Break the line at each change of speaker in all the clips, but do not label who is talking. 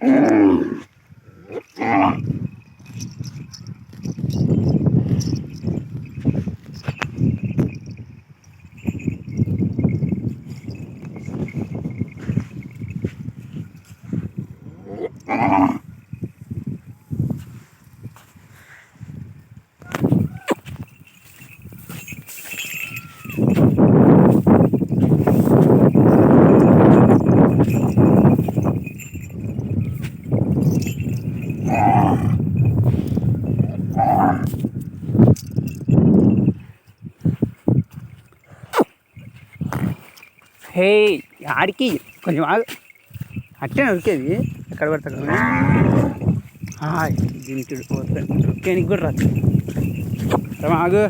Ah. హే ఆడికి కొంచెం ఆగు అట్టే ఉరికేది ఎక్కడ పడతాడు దీనికి ఉరికేనికి కూడా రాదు రమ, ఆగు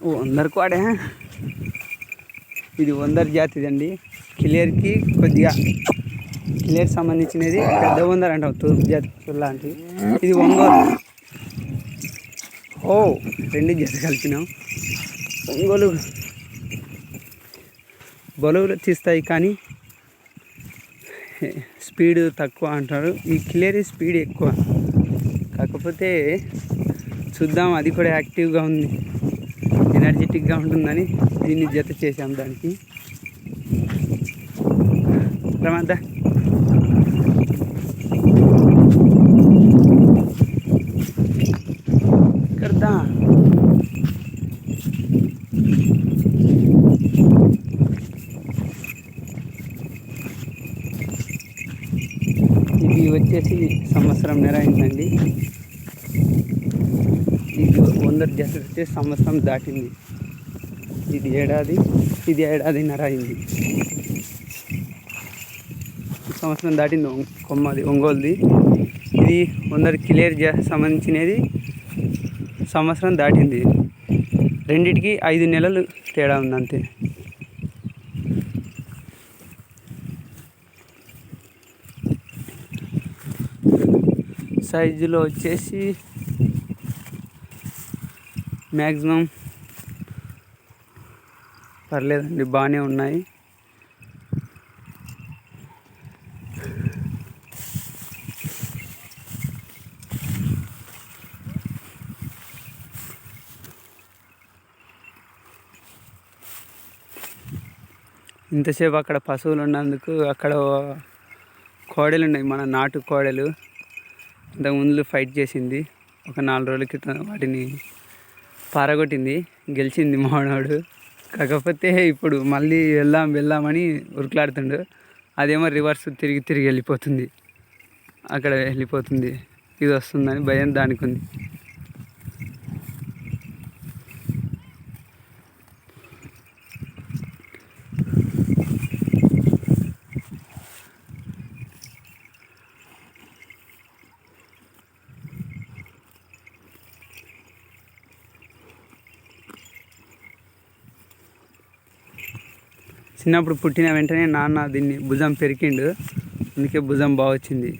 ఓ వందరకు వాడే ఇది వందర జాతిది అండి క్లియర్కి కొద్దిగా క్లియర్ సంబంధించినది పెద్ద వందర అంటాం తూర్పు జాతి లాంటివి ఇది ఒంగోలు ఓ రెండు జత కలిపినాం. ఒంగోలు బలువులు తీస్తాయి కానీ స్పీడ్ తక్కువ అంటారు ఈ క్లియరీ స్పీడ్ ఎక్కువ. కాకపోతే చూద్దాం అది కూడా యాక్టివ్గా ఉంది. ఎనర్జెటిక్గా ఉంటుందని దీన్ని జత చేసాం దానికి. తర్వాత ఇది వచ్చేసి సంవత్సరం నెరైందండి ఇది వంద జస సంవత్సరం దాటింది. ఇది ఏడాది ఇది ఏడాది అయింది సంవత్సరం దాటింది కొమ్మది ఒంగోలుది. ఇది వందరు క్లియర్ సంబంధించినది. సంవత్సరం దాటింది. రెండిటికి ఐదు నెలలు తేడా ఉంది అంతే సైజులో వచ్చేసి మ్యాక్సిమం పర్లేదండి బాగానే ఉన్నాయి. ఇంతసేపు అక్కడ పశువులు ఉన్నందుకు అక్కడ కోడలు ఉన్నాయి మన నాటు కోడలు. ఇంతకు ముందు ఫైట్ చేసింది. ఒక నాలుగు రోజుల క్రితం వాటిని పారగొట్టింది గెలిచింది మానవుడు. కాకపోతే ఇప్పుడు మళ్ళీ వెళ్దాం వెళ్దామని ఉరుకులాడుతుండు. అదేమో రివర్స్ తిరిగి తిరిగి వెళ్ళిపోతుంది. అక్కడ వెళ్ళిపోతుంది. ఇది వస్తుందని భయం దానికి ఉంది. చిన్నప్పుడు పుట్టిన వెంటనే నాన్న దీన్ని భుజం పెరికిండు. అందుకే భుజం బాగా వచ్చింది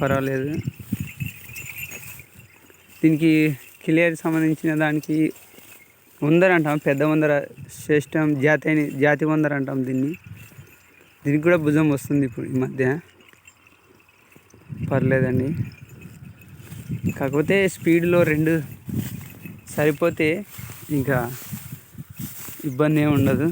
పర్వాలేదు. దీనికి క్లియర్ సంబంధించిన దానికి వందర అంటాం. పెద్ద వందర శ్రేష్టం జాతి అని జాతి వందర అంటాం దీన్ని. దీనికి కూడా భుజం వస్తుంది ఇప్పుడు ఈ మధ్య. పర్లేదండి. కాకపోతే స్పీడ్లో రెండు సరిపోతే ఇంకా ఇబ్బంది ఏమి ఉండదు.